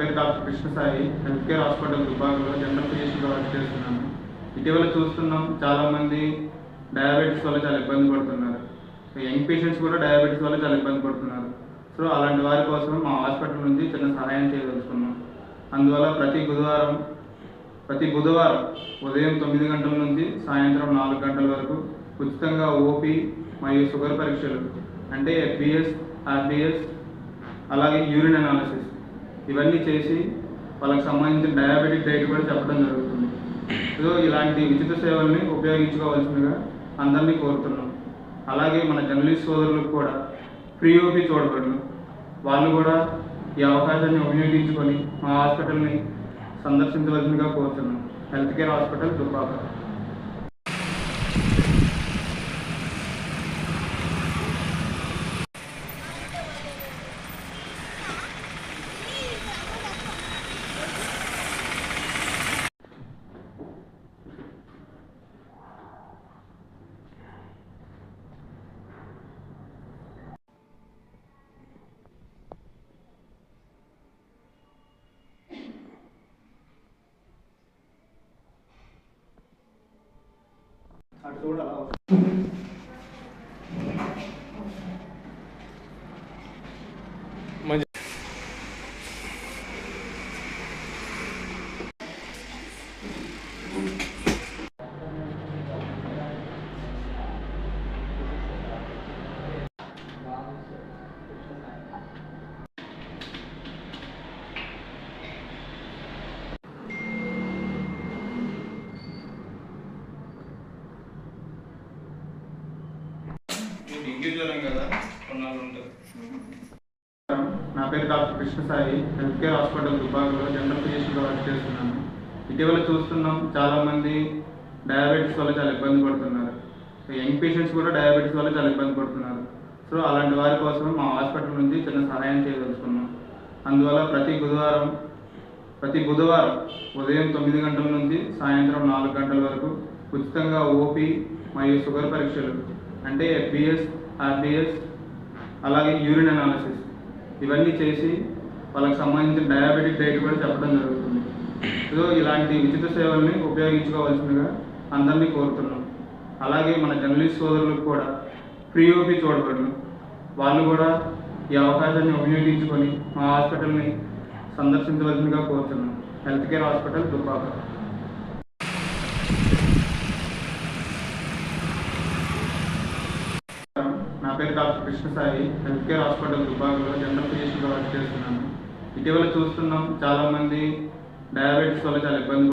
Sai health care hospital విభాగంలో general ఫిజిషియన్గా work చేస్తున్నాను. ఇటీవల చూస్తున్నాం చాలామంది డయాబెటీస్ వల్ల చాలా ఇబ్బంది పడుతున్నారు. యంగ్ పేషెంట్స్ కూడా డయాబెటీస్ వల్ల చాలా ఇబ్బంది పడుతున్నారు. సో అలాంటి వారి కోసం మా హాస్పిటల్ నుంచి చిన్న సహాయం చేయదలుచుకున్నాం. అందువల్ల ప్రతి బుధవారం ప్రతి బుధవారం ఉదయం తొమ్మిది గంటల నుంచి సాయంత్రం నాలుగు గంటల వరకు ఉచితంగా ఓపీ మరియు షుగర్ పరీక్షలు అంటే ఎఫ్బిఎస్ ఆర్బిఎస్ అలాగే యూరిన్ అనాలిసిస్ ఇవన్నీ చేసి వాళ్ళకి సంబంధించిన డయాబెటిక్ డైట్ కూడా చెప్పడం జరుగుతుంది. సో ఇలాంటి ఉచిత సేవల్ని ఉపయోగించుకోవాల్సిందిగా అందరినీ కోరుతున్నాం. అలాగే మన జర్నలిస్ట్ సోదరులకు కూడా ఫ్రీ ఓపీ చూడబడును వాళ్ళు కూడా ఈ అవకాశాన్ని వినియోగించుకొని మా హాస్పిటల్ని సందర్శించవలసిందిగా కోరుతున్నాం. Health care hospital Dubbaka seguro la vamos. Dengue జ్వరం కదా కొన్నాళ్ళు ఉంటుంది. నా పేరు doctor Krishnasai. Health care hospital విభాగంలో జనరల్ ఫిజిషియన్గా వర్క్ చేస్తున్నాను. ఇటీవల చూస్తున్నాం చాలామంది డయాబెటీస్ వల్ల చాలా ఇబ్బంది పడుతున్నారు. యంగ్ పేషెంట్స్ కూడా డయాబెటీస్ వల్ల చాలా ఇబ్బంది పడుతున్నారు. సో అలాంటి వారి కోసం మా హాస్పిటల్ నుంచి చిన్న సహాయం చేయదలుచుకున్నాం. అందువల్ల ప్రతి బుధవారం ప్రతి బుధవారం ఉదయం తొమ్మిది గంటల నుంచి సాయంత్రం నాలుగు గంటల వరకు ఉచితంగా ఓపీ మరియు షుగర్ పరీక్షలు అంటే ఎఫ్బిఎస్ ఆర్బిఎస్ అలాగే యూరిన్ అనాలిసిస్ ఇవన్నీ చేసి వాళ్ళకి సంబంధించిన డయాబెటిక్ డైట్ కూడా చెప్పడం జరుగుతుంది. సో ఇలాంటి ఉచిత సేవల్ని ఉపయోగించుకోవాల్సిందిగా అందరినీ కోరుతున్నాం. అలాగే మన జర్నలిస్ట్ సోదరులకు కూడా ఫ్రీ ఓపీ చూడబడును వాళ్ళు కూడా ఈ అవకాశాన్ని వినియోగించుకొని మా హాస్పిటల్ని సందర్శించవలసిందిగా కోరుతున్నాం. Health care hospital Dubbaka. నా పేరు doctor Krishnasai. Health care hospital విభాగంలో జనరల్ ఫిజిషియన్గా వర్క్ చేస్తున్నాను. ఇటీవల చూస్తున్నాం చాలామంది డయాబెటీస్ వల్ల చాలా ఇబ్బంది